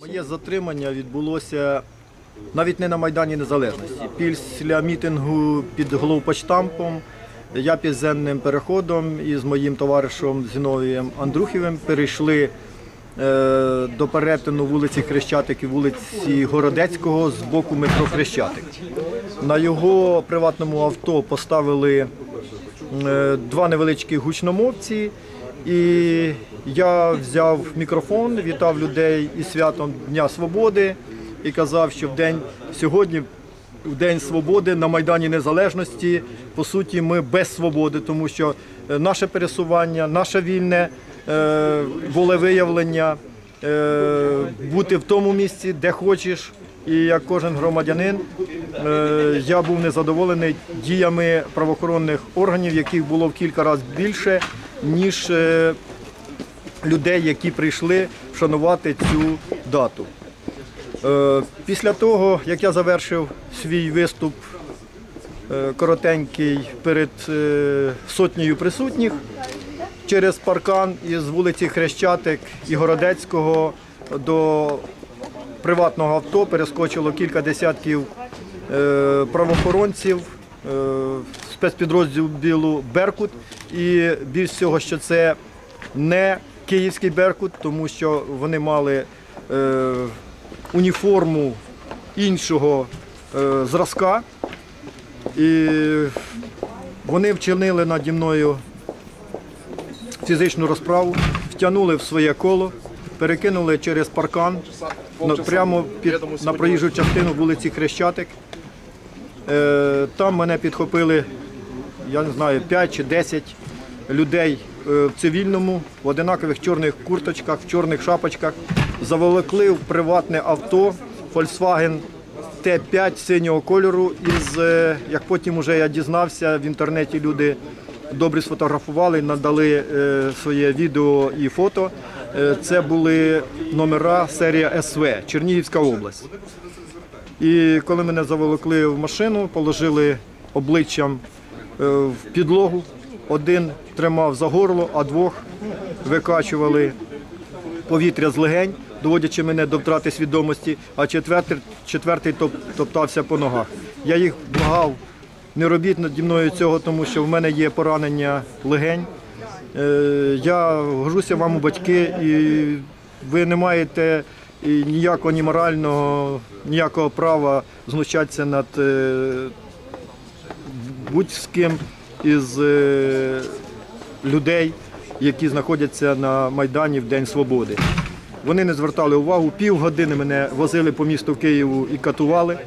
Моє затримання відбулося навіть не на Майдані Незалежності. Після мітингу під головпочтампом я підземним переходом із моїм товаришем Зіновієм Андрухівим перейшли е, до перетину вулиці Хрещатик і вулиці Городецького з боку метро Хрещатик. На його приватному авто поставили е, два невеличкі гучномовці. І я взяв мікрофон, вітав людей із святом Дня Свободи і казав, що в день сьогодні, в День Свободи на Майдані Незалежності, по суті, ми без свободи, тому що е, наше пересування, наше вільне е, волевиявлення, е, бути в тому місці, де хочеш. І як кожен громадянин, е, я був незадоволений діями правоохоронних органів, яких було в кілька разів більше, ніж е, людей, які прийшли вшанувати цю дату. Е, Після того, як я завершив свій виступ е, коротенький перед сотнею присутніх, через паркан із вулиці Хрещатик і Городецького до приватного авто перескочило кілька десятків правоохоронців спецпідрозділу Беркут. І більш всього, що це не київський Беркут, тому що вони мали е, уніформу іншого е, зразка. І вони вчинили наді мною фізичну розправу, втягнули в своє коло, перекинули через паркан прямо під, на проїжджу частину вулиці Хрещатик. Е, Там мене підхопили, я не знаю, 5 чи 10 людей е, в цивільному, в одинакових чорних курточках, в чорних шапочках. Заволокли в приватне авто Volkswagen Т5 синього кольору. Із, е, як потім уже я дізнався, в інтернеті люди добре сфотографували, надали е, своє відео і фото. Це були номера серія СВ, Чернігівська область. І коли мене заволокли в машину, положили обличчям в підлогу. Один тримав за горло, а двох викачували повітря з легень, доводячи мене до втрати свідомості, а четвертий, четвертий топ- топтався по ногах. Я їх благав, не робіть наді мною цього, тому що в мене є поранення легень. Е, Я горжуся вам у батьки, і ви не маєте ніякого ні морального, ніякого права знущатися над е, будь з ким із е, людей, які знаходяться на Майдані в День Свободи. Вони не звертали увагу, півгодини мене возили по місту Києву і катували.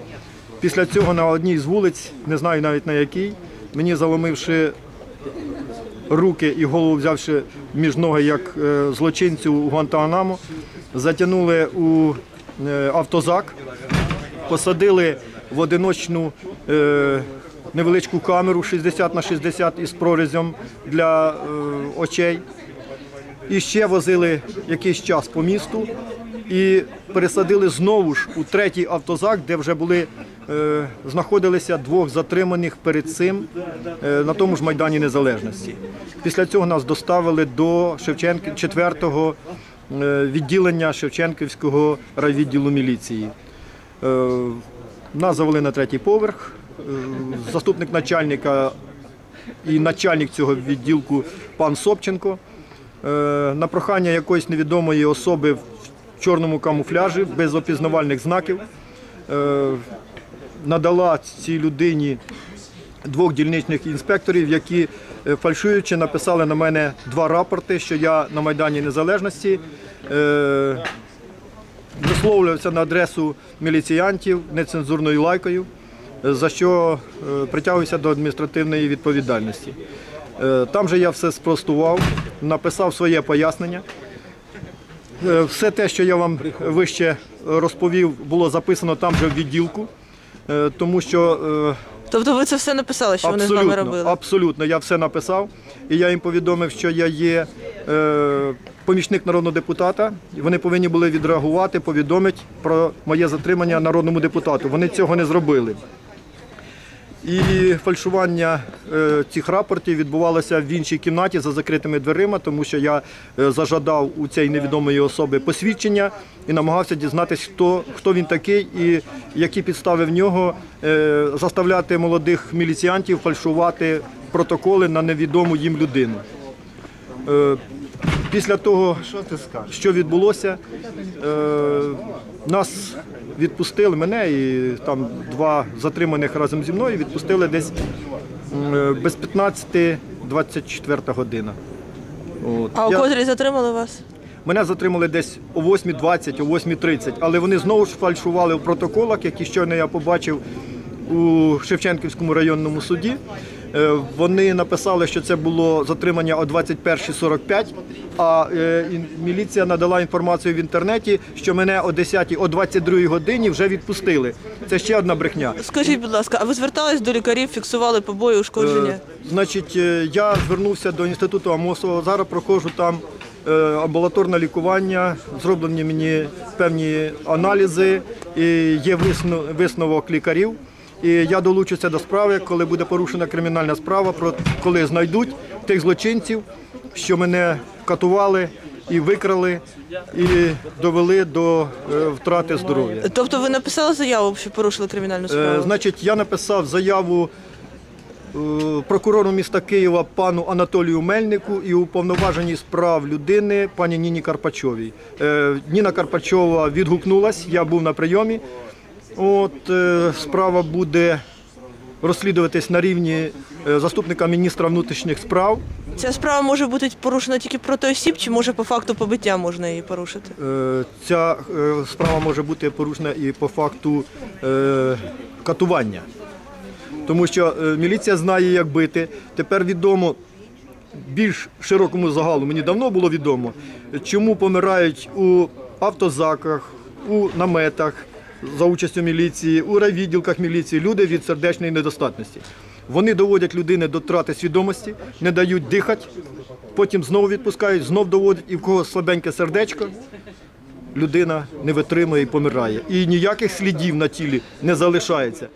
Після цього на одній з вулиць, не знаю навіть на якій, мені заломивши руки і голову взявши між ноги як е, злочинцю у Гуантанамо, затягнули у е, автозак, посадили в одиночну невеличку камеру 60 на 60 із прорізем для е, очей. І ще возили якийсь час по місту і пересадили знову ж у третій автозак, де вже були, е, знаходилися двох затриманих перед цим е, на тому ж Майдані Незалежності. Після цього нас доставили до Шевченки 4-го е, відділення Шевченківського райвідділу міліції. Нас завели на третій поверх. Е, Заступник начальника і начальник цього відділку пан Собченко. Е, На прохання якоїсь невідомої особи в чорному камуфляжі без опізнавальних знаків е, надала цій людині двох дільничних інспекторів, які фальшуючи написали на мене два рапорти, що я на Майдані Незалежності висловлювався на адресу міліціянтів нецензурною лайкою, за що е, притягуюся до адміністративної відповідальності. Е, Там же я все спростував, написав своє пояснення. Е, Все те, що я вам вище розповів, було записано там же в відділку, тому що Тобто ви це все написали, що вони з вами робили? абсолютно. Я все написав. І я їм повідомив, що я є е, помічник народного депутата. І вони повинні були відреагувати, повідомити про моє затримання народному депутату. Вони цього не зробили. І фальшування е, цих рапортів відбувалося в іншій кімнаті за закритими дверима, тому що я е, зажадав у цієї невідомої особи посвідчення і намагався дізнатися, хто, хто він такий і які підстави в нього е, заставляти молодих міліціянтів фальшувати протоколи на невідому їм людину. Після того, що відбулося, е, нас відпустили, мене і там два затриманих разом зі мною відпустили десь е, без 15-24 година. От. А у Я- котрій затримали вас? Мене затримали десь о 8.20, о 8.30, але вони знову ж фальшували в протоколах, які щойно я побачив у Шевченківському районному суді. Е, Вони написали, що це було затримання о 21.45, а е, міліція надала інформацію в інтернеті, що мене о 10 о 22 годині вже відпустили. Це ще одна брехня. Скажіть, будь ласка, а ви звертались до лікарів, фіксували побої, ушкодження? Е, Значить, я звернувся до інституту Амосова. Зараз проходжу там амбулаторне лікування, зроблені мені певні аналізи, і є висновок лікарів. І я долучуся до справи, коли буде порушена кримінальна справа, про коли знайдуть тих злочинців, що мене катували і викрали, і довели до е, втрати здоров'я. Тобто ви написали заяву, що порушили кримінальну Е, справу? Значить, я написав заяву е, прокурору міста Києва пану Анатолію Мельнику і уповноваженій з прав людини пані Ніні Карпачовій. Ніна Карпачова відгукнулась, я був на прийомі. От е, справа буде розслідуватись на рівні е, заступника міністра внутрішніх справ. Ця справа може бути порушена тільки проти осіб, чи може по факту побиття можна її порушити? Е, Ця справа може бути порушена і по факту катування. Тому що міліція знає, як бити. Тепер відомо більш широкому загалу, мені давно було відомо, чому помирають у автозаках, у наметах за участю міліції, у райвідділках міліції люди від сердечної недостатності. Вони доводять людини до втрати свідомості, не дають дихати, потім знову відпускають, знов доводять, і в кого слабеньке сердечко, людина не витримує і помирає. І ніяких слідів на тілі не залишається.